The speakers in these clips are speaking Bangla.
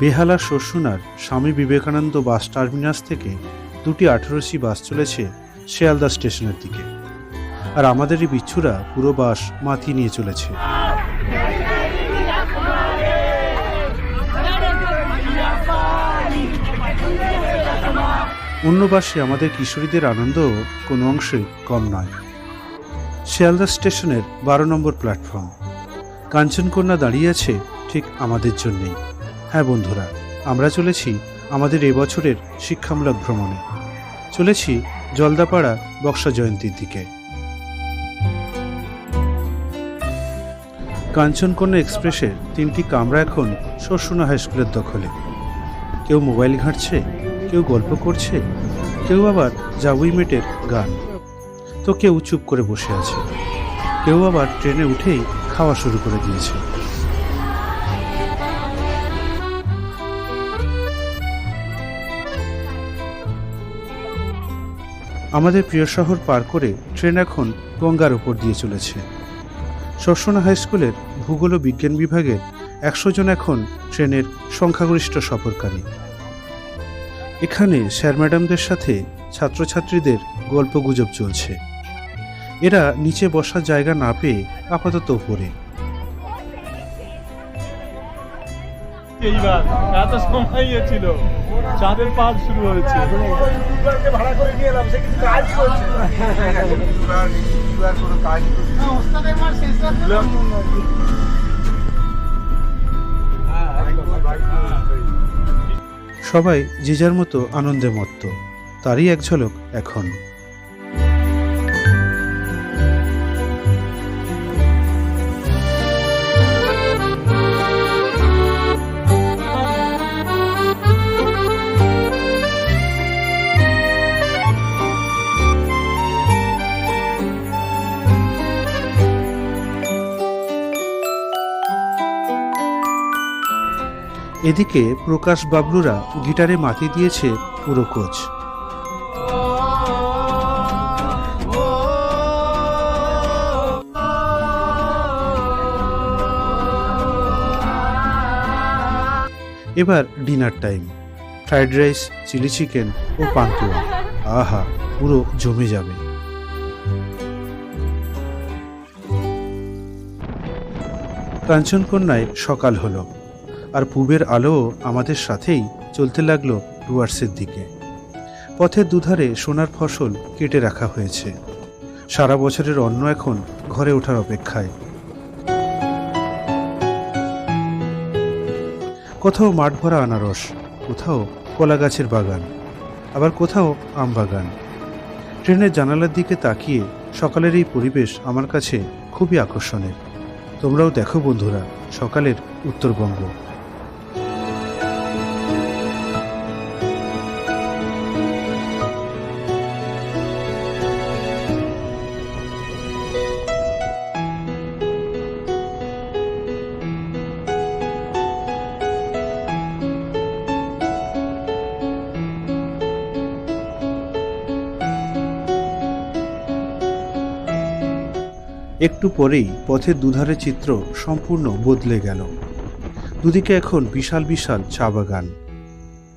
বেহালা শস্যুনার স্বামী বিবেকানন্দ বাস টার্মিনাস থেকে দুটি আঠেরোশি বাস চলেছে শিয়ালদা স্টেশনের দিকে। আর আমাদের এই বিচ্ছুরা পুরো বাস মাথিয়ে নিয়ে চলেছে। অন্য বাসে আমাদের কিশোরীদের আনন্দ কোনো অংশে কম নয়। শিয়ালদা স্টেশনের বারো নম্বর প্ল্যাটফর্ম। কাঞ্চনকন্যা দাঁড়িয়ে আছে ঠিক আমাদের জন্যেই। হ্যাঁ বন্ধুরা, আমরা চলেছি আমাদের এবছরের শিক্ষামূলক ভ্রমণে। চলেছি জলদাপাড়া বক্সা জয়ন্তীর দিকে। কাঞ্চনকন্যা এক্সপ্রেসের তিনটি কামরা এখন শস্যনা হাই স্কুলের দখলে। কেউ মোবাইল ঘাঁটছে, কেউ গল্প করছে, কেউ আবার জাউই মেটের গান। তো কেউ চুপ করে বসে আছে, কেউ আবার ট্রেনে উঠেই খাওয়া শুরু করে দিয়েছে। আমাদের প্রিয় শহর পার করে ট্রেন এখন গঙ্গার উপর দিয়ে চলেছে। শস্যনা হাই স্কুলের ভূগোল ও বিজ্ঞান বিভাগের একশো জন এখন ট্রেনের সংখ্যাগরিষ্ঠ সফরকারী। এখানে স্যার ম্যাডামদের সাথে ছাত্রছাত্রীদের গল্পগুজব চলছে। এরা নিচে বসার জায়গা না পেয়ে আপাতত উপরে এইবার এত সময় ছিল। চাঁদের পাল শুরু হয়েছে। ভাড়া করে নিয়ে এলাম সে কিছু কাজ করছে। কাজ সবাই যে যার মতো আনন্দে মত্ত তারই এক ঝলক এখন। এদিকে প্রকাশ বাবলুরা গিটারে মাতি দিয়েছে পুরো কোচ। এবার dinner time. Fried rice, chilli chicken ও পান্তুয়া। আহা, পুরো জমে যাবে। কাঞ্চনকন্যায় সকাল হলো। আর পূবের আলো আমাদের সাথেই চলতে লাগল ডুয়ার্সের দিকে। পথের দুধারে সোনার ফসল কেটে রাখা হয়েছে। সারা বছরের অন্ন এখন ঘরে ওঠার অপেক্ষায়। কোথাও মাঠ ভরা আনারস, কোথাও কলা গাছের বাগান, আবার কোথাও আম বাগান। ট্রেনের জানালার দিকে তাকিয়ে সকালের এই পরিবেশ আমার কাছে খুবই আকর্ষণের। তোমরাও দেখো বন্ধুরা, সকালের উত্তরবঙ্গ। একটু পরেই পথের দুধারে চিত্র সম্পূর্ণ বদলে গেল। দুদিকে এখন বিশাল বিশাল চা বাগান।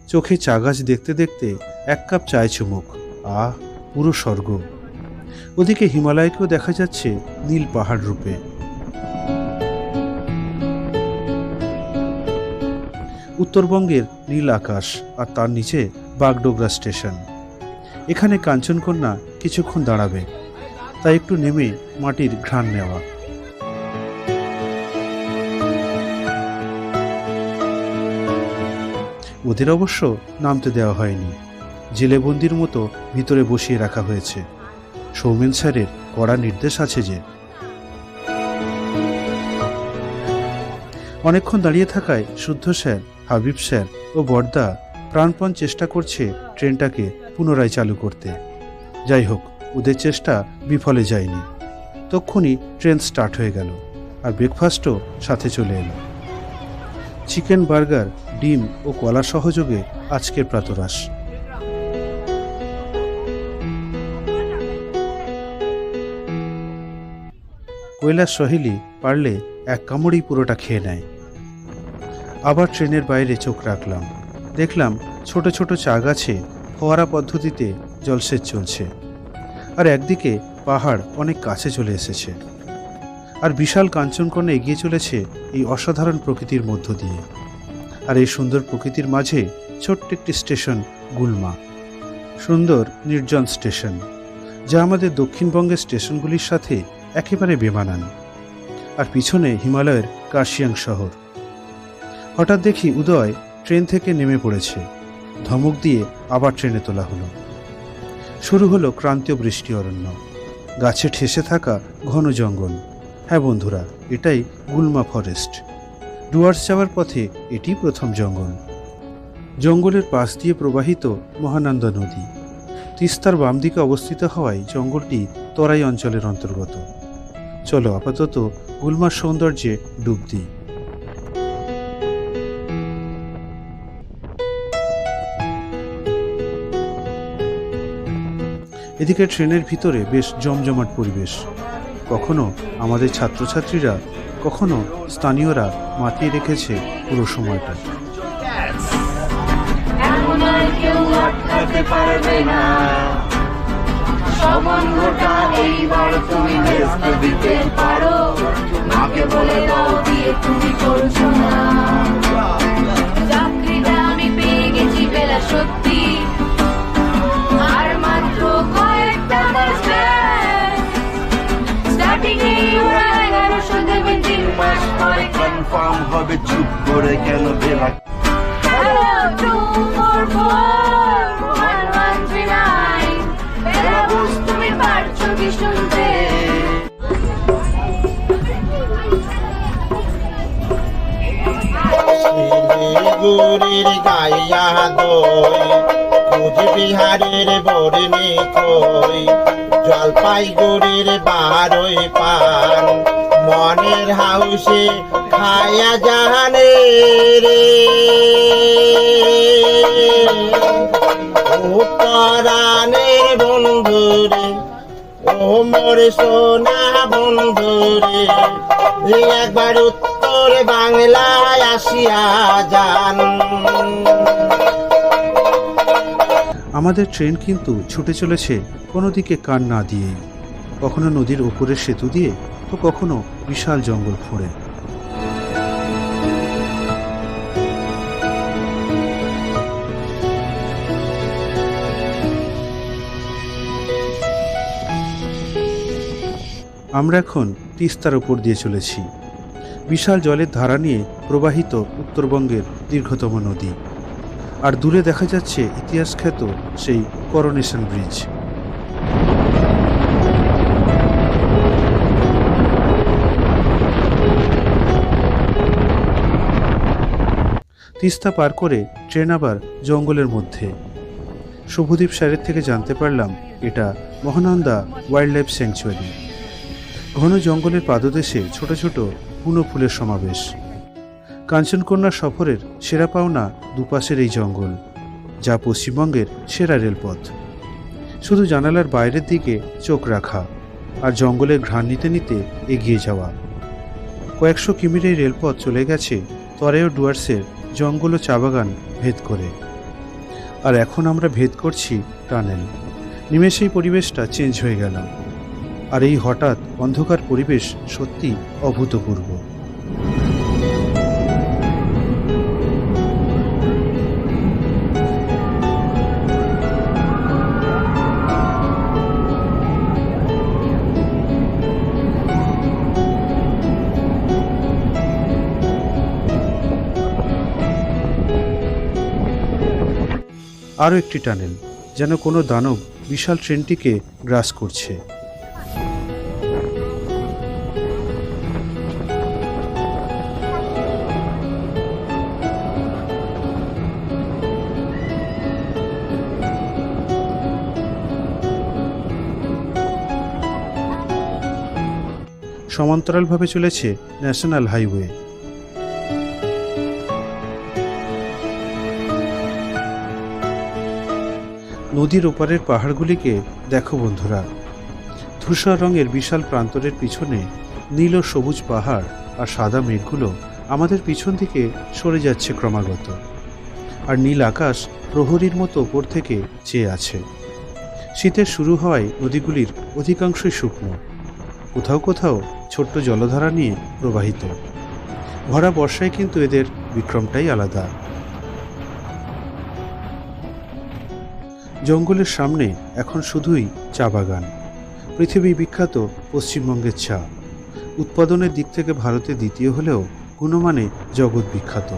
চোখে চা গাছ দেখতে দেখতে এক কাপ চায় চুমুক। আহ, পুরো স্বর্গ। ওদিকে হিমালয়কেও দেখা যাচ্ছে নীল পাহাড় রূপে। উত্তরবঙ্গের নীল আকাশ আর তার নিচে বাগডোগরা স্টেশন। এখানে কাঞ্চনকন্যা কিছুক্ষণ দাঁড়াবে। তাই একটু নেমে মাটির ঘ্রাণ নেওয়া। ওদের অবশ্য নামতে দেওয়া হয়নি। জেলেবন্দির মতো ভিতরে বসিয়ে রাখা হয়েছে। সৌমেন স্যারের কড়া নির্দেশ আছে যে, অনেকক্ষণ দাঁড়িয়ে থাকায় শুদ্ধ স্যার, হাবিব স্যার ও বর্দা প্রাণপণ চেষ্টা করছে ট্রেনটাকে পুনরায় চালু করতে। যাই হোক ওদের চেষ্টা বিফলে যায়নি। তক্ষুনি ট্রেন স্টার্ট হয়ে গেল আর ব্রেকফাস্টও সাথে চলে এলো। চিকেন বার্গার, ডিম ও কলা সহযোগে আজকের প্রাতরাশ। কৈলাস সহেলি পারলে এক কামড়েই পুরোটা খেয়ে নেয়। আবার ট্রেনের বাইরে চোখ রাখলাম। দেখলাম ছোট ছোট চা গাছে ফোয়ারা পদ্ধতিতে জলসেচ চলছে। আর একদিকে পাহাড় অনেক কাছে চলে এসেছে। আর বিশাল কাঞ্চনকর্ণে এগিয়ে চলেছে এই অসাধারণ প্রকৃতির মধ্য দিয়ে। আর এই সুন্দর প্রকৃতির মাঝে ছোট্ট একটি স্টেশন, গুলমা। সুন্দর, নির্জন স্টেশন, যা আমাদের দক্ষিণবঙ্গের স্টেশনগুলির সাথে একেবারে বেমানান। আর পিছনে হিমালয়ের কার্শিয়াং শহর। হঠাৎ দেখি উদয় ট্রেন থেকে নেমে পড়েছে। ধমক দিয়ে আবার ট্রেনে তোলা হলো। শুরু হলো ক্রান্তীয় বৃষ্টি অরণ্য। গাছে ঠেসে থাকা ঘন জঙ্গল। হ্যাঁ বন্ধুরা, এটাই গুলমা ফরেস্ট। ডুয়ার্স যাওয়ার পথে এটি প্রথম জঙ্গল। জঙ্গলের পাশ দিয়ে প্রবাহিত মহানন্দা নদী। তিস্তার বাম দিকে অবস্থিত হওয়ায় জঙ্গলটি তরাই অঞ্চলের অন্তর্গত। চলো আপাতত গুলমার সৌন্দর্যে ডুব দিই। এদিকে ট্রেনের ভিতরে বেশ জমজমাট পরিবেশ। কখনো আমাদের ছাত্রছাত্রীরা, কখনো স্থানীয়রা মাতিয়ে রেখেছে পুরো সময়টা। পারো। তুমি করছ না। বেলাবুস, তুমি পারছ কি শুনতে? শিলিগুড়ির গাইয়া দই কুচবিহারের বর্ণি কই জলপাইগুড়ির বারোই পান। মনের হাউসে খায়া জাহানে রে। পরাণের বন্ধুরে ও মোর সোনা বন্ধুরে এই একবার উত্তর বাংলায় আসিয়া যান। আমাদের ট্রেন কিন্তু ছুটে চলেছে কোনো দিকে কান না দিয়েই কখনো নদীর ওপরের সেতু দিয়ে তো কখনো বিশাল জঙ্গল ফোঁড়ে। আমরা এখন তিস্তার ওপর দিয়ে চলেছি। বিশাল জলের ধারা নিয়ে প্রবাহিত উত্তরবঙ্গের দীর্ঘতম নদী। আর দূরে দেখা যাচ্ছে ইতিহাস খ্যাত সেই করোনেশন ব্রিজ। তিস্তা পার করে ট্রেন আবার জঙ্গলের মধ্যে। শুভদীপ স্যারের থেকে জানতে পারলাম, এটা মহানন্দা ওয়াইল্ড লাইফ স্যাংচুয়ারি। ঘন জঙ্গলের পাদদেশে ছোট ছোট বুনো ফুলের সমাবেশ। কাঞ্চনকন্যা সফরের সেরা পাওনা দুপাশের এই জঙ্গল, যা পশ্চিমবঙ্গের সেরা রেলপথ। শুধু জানালার বাইরের দিকে চোখ রাখা আর জঙ্গলের ঘ্রাণ নিতে নিতে এগিয়ে যাওয়া। কয়েকশো কিমির এই রেলপথ চলে গেছে তরেও ডুয়ার্সের জঙ্গল ও চা বাগান ভেদ করে। আর এখন আমরা ভেদ করছি টানেল। নিমেষেই পরিবেশটা চেঞ্জ হয়ে গেলাম আর এই হঠাৎ অন্ধকার পরিবেশ সত্যি অভূতপূর্ব। আরও একটি টানেল যেন কোনো দানব বিশাল ট্রেনটিকে গ্রাস করছে। সমান্তরালভাবে চলেছে ন্যাশনাল হাইওয়ে। নদীর ওপারের পাহাড়গুলিকে দেখো বন্ধুরা। ধূসর রঙের বিশাল প্রান্তরের পিছনে নীল সবুজ পাহাড় আর সাদা মেঘগুলো আমাদের পিছন দিকে সরে যাচ্ছে ক্রমাগত। আর নীল আকাশ প্রহরীর মতো ওপর থেকে চেয়ে আছে। শীতের শুরু হওয়ায় নদীগুলির অধিকাংশই শুকনো। কোথাও কোথাও ছোট্ট জলধারা নিয়ে প্রবাহিত। ভরা বর্ষায় কিন্তু এদের বিক্রমটাই আলাদা। জঙ্গলের সামনে এখন শুধুই চা বাগান পৃথিবী বিখ্যাত পশ্চিমবঙ্গের চা উৎপাদনের দিক থেকে ভারতে দ্বিতীয় হলেও গুণমানে জগৎ বিখ্যাত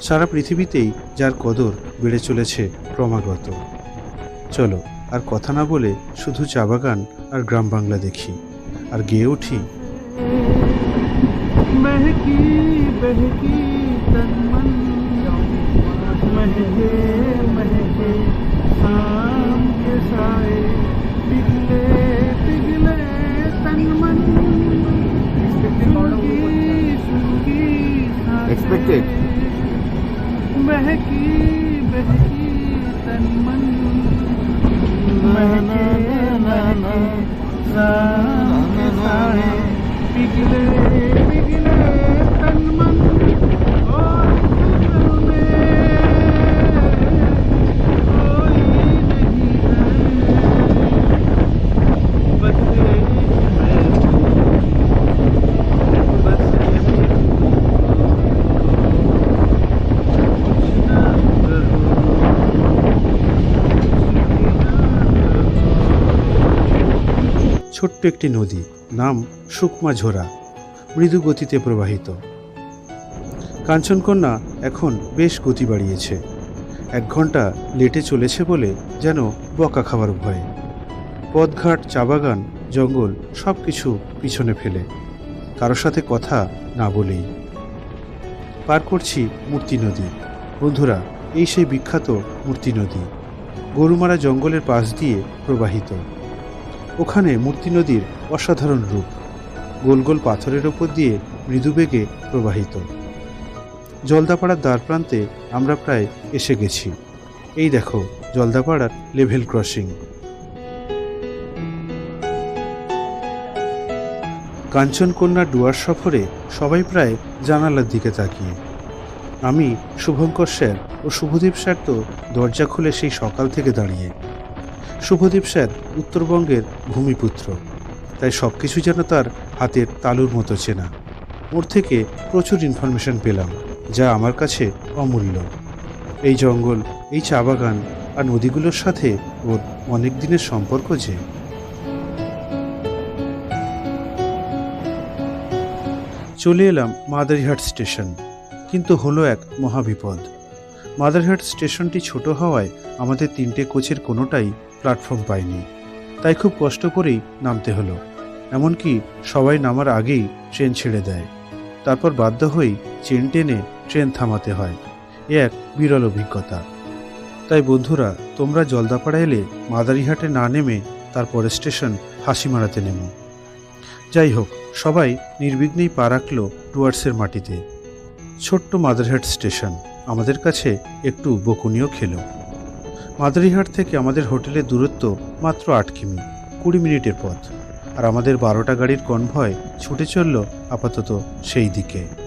সারা পৃথিবীতেই যার কদর বেড়ে চলেছে ক্রমাগত চলো আর কথা না বলে শুধু চা বাগান আর গ্রাম বাংলা দেখি আর গেয়ে উঠি महकी बहकी तन मन महके महके शाम के साए पिघले पिघले तन मन। सूंघी महकी बहकी तन मन। महके महके साए पिघले ছোট্ট একটি নদী, নাম সুকমা ঝোরা, মৃদু গতিতে প্রবাহিত। কাঞ্চনকন্যা এখন বেশ গতি বাড়িয়েছে। এক ঘণ্টা লেটে চলেছে বলে যেন বকা খাবার ভয়ে। পথঘাট চা বাগান জঙ্গল সব কিছু পিছনে ফেলে। কারোর সাথে কথা না বলেই। পার করছি মূর্তি নদী। বন্ধুরা, এই সেই বিখ্যাত মূর্তি নদী। গরুমারা জঙ্গলের পাশ দিয়ে প্রবাহিত। ওখানে মূর্তি নদীর অসাধারণ রূপ। গোল গোল পাথরের ওপর দিয়ে মৃদু বেগে প্রবাহিত। জলদাপাড়ার দ্বার প্রান্তে আমরা প্রায় এসে গেছি। এই দেখো, জলদাপাড়ার লেভেল ক্রসিং। কাঞ্চনকন্যা ডুয়ার সফরে সবাই প্রায় জানালার দিকে তাকিয়ে। আমি, শুভঙ্কর স্যার ও শুভদীপ স্যার তো দরজা খুলে সেই সকাল থেকে দাঁড়িয়ে। শুভদীপ স্যার উত্তরবঙ্গের ভূমিপুত্র। তাই সব কিছু যেন তার হাতের তালুর মতো চেনা। ওর থেকে প্রচুর ইনফরমেশন পেলাম, যা আমার কাছে অমূল্য। এই জঙ্গল, এই চা বাগান আর নদীগুলোর সাথে ওর অনেক দিনের সম্পর্ক যে। চলে এলাম মাদারিহাট স্টেশন, কিন্তু হলো এক মহাবিপদ। মাদারহাট স্টেশনটি ছোট হওয়ায় আমাদের তিনটে কোচের কোনোটাই প্ল্যাটফর্ম পায়নি। তাই খুব কষ্ট করেই নামতে হলো। এমনকি সবাই নামার আগেই ট্রেন ছেড়ে দেয়। তারপর বাধ্য হয়েই চেন টেনে ট্রেন থামাতে হয়। এ এক বিরল অভিজ্ঞতা। তাই বন্ধুরা, তোমরা জলদাপাড়া এলে মাদারিহাটে না নেমে তারপরে স্টেশন হাসিমারাতে নেমো। যাই হোক, সবাই নির্বিঘ্নেই পা রাখল ডুয়ার্সের মাটিতে। ছোট্ট মাদারহাট স্টেশন। আমাদের কাছে একটু বকুনিও খেলো। মাদারিহাট থেকে আমাদের হোটেলের দূরত্ব মাত্র আট কিমি, কুড়ি মিনিটের পথ। আর আমাদের বারোটা গাড়ির কনভয় ছুটে চলল আপাতত সেই দিকে।